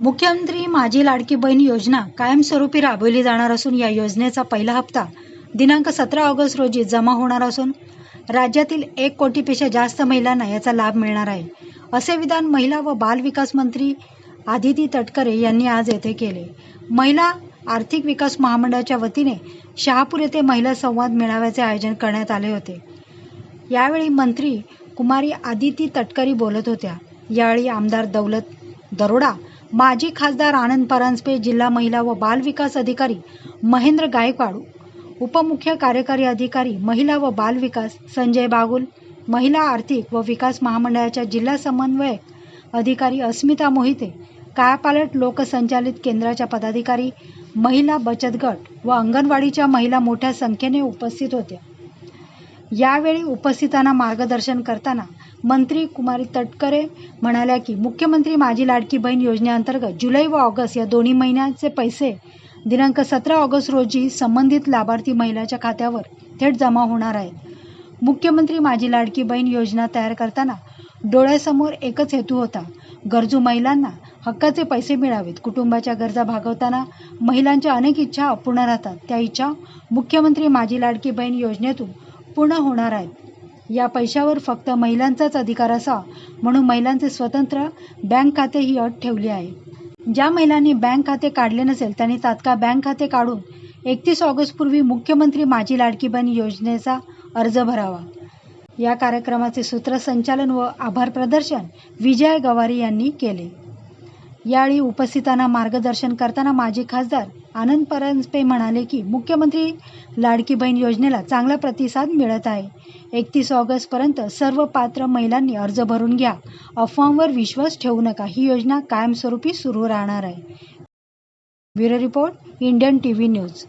मुख्यमंत्री माझी लाडकी बहीण योजना कायमस्वरूपी राबवली जाणार असून या योजनेचा पहिला हप्ता दिनांक सतरा ऑगस्ट रोजी जमा होणार असून राज्यातील एक कोटीपेक्षा जास्त महिलांना याचा लाभ मिळणार आहे असे विधान महिला व बाल विकास मंत्री आदिती तटकरे यांनी आज येथे केले. महिला आर्थिक विकास महामंडळाच्या वतीने शहापूर येथे महिला संवाद मेळाव्याचे आयोजन करण्यात आले होते. यावेळी मंत्री कुमारी आदिती तटकरी बोलत होत्या. यावेळी आमदार दौलत दरोडा माजी खासदार आनंद परांजपे जिल्हा महिला व बाल विकास अधिकारी महेंद्र गायकवाड उपमुख्य कार्यकारी अधिकारी महिला व बाल विकास संजय बागुल महिला आर्थिक व विकास महामंडळाच्या जिल्हा समन्वयक अधिकारी अस्मिता मोहिते कायापालट लोकसंचालित केंद्राच्या पदाधिकारी महिला बचत गट व अंगणवाडीच्या महिला मोठ्या संख्येने उपस्थित होत्या. यावेळी उपस्थितांना मार्गदर्शन करताना मंत्री कुमारी तटकरे म्हणाल्या की मुख्यमंत्री माझी लाडकी बहीण योजनेअंतर्गत जुलै व ऑगस्ट या दोन्ही महिन्यांचे पैसे दिनांक सतरा ऑगस्ट रोजी संबंधित लाभार्थी महिलाच्या खात्यावर थेट जमा होणार आहेत मुख्यमंत्री माझी लाडकी बहीण योजना तयार करताना डोळ्यासमोर एकच हेतू होता गरजू महिलांना हक्काचे पैसे मिळावेत. कुटुंबाच्या गरजा भागवताना महिलांच्या अनेक इच्छा अपूर्ण राहतात. त्या इच्छा मुख्यमंत्री माझी लाडकी बहीण योजनेतून पूर्ण होणार आहेत या पैशावर फक्त महिलांचाच अधिकार असावा म्हणून महिलांचे स्वतंत्र बँक खाते ही अट ठेवली आहे. ज्या महिलांनी बँक खाते काढले नसेल त्यांनी तात्काळ बँक खाते काढून एकतीस ऑगस्टपूर्वी मुख्यमंत्री माझी लाडकी बहीण योजनेचा अर्ज भरावा. या कार्यक्रमाचे सूत्रसंचालन व आभार प्रदर्शन विजय गवारी यांनी केले. यावेळी उपस्थितांना मार्गदर्शन करताना माजी खासदार आनंद परांजपे म्हणाले की मुख्यमंत्री लाडकी बहीण योजनेला चांगला प्रतिसाद मिळत आहे. एकतीस ऑगस्टपर्यंत सर्व पात्र महिलांनी अर्ज भरून घ्या. अफवांवर विश्वास ठेवू नका. ही योजना कायमस्वरूपी सुरू राहणार आहे. Bureau report Indian T V news.